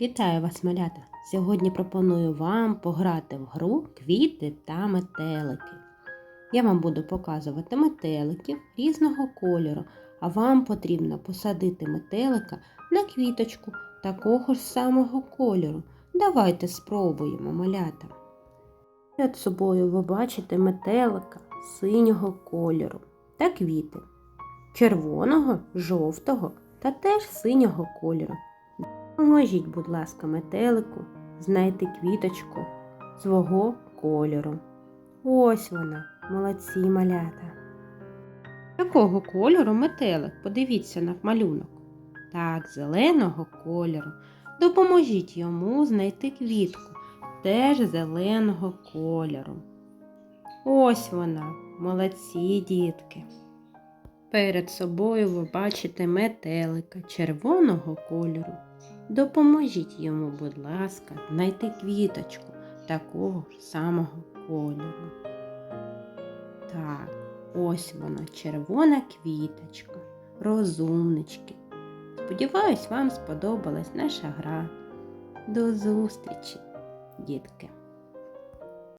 Вітаю вас, малята! Сьогодні пропоную вам пограти в гру квіти та метелики. Я вам буду показувати метеликів різного кольору, а вам потрібно посадити метелика на квіточку такого ж самого кольору. Давайте спробуємо, малята. Перед собою ви бачите метелика синього кольору та квіти червоного, жовтого та теж синього кольору. Поможіть, будь ласка, метелику знайти квіточку свого кольору. Ось вона, молодці малята. Якого кольору метелик? Подивіться на малюнок. Так, зеленого кольору. Допоможіть йому знайти квітку теж зеленого кольору. Ось вона, молодці дітки. Перед собою ви бачите метелика червоного кольору. Допоможіть йому, будь ласка, знайти квіточку такого ж самого кольору. Так, ось вона, червона квіточка, розумнички. Сподіваюсь, вам сподобалась наша гра. До зустрічі, дітки!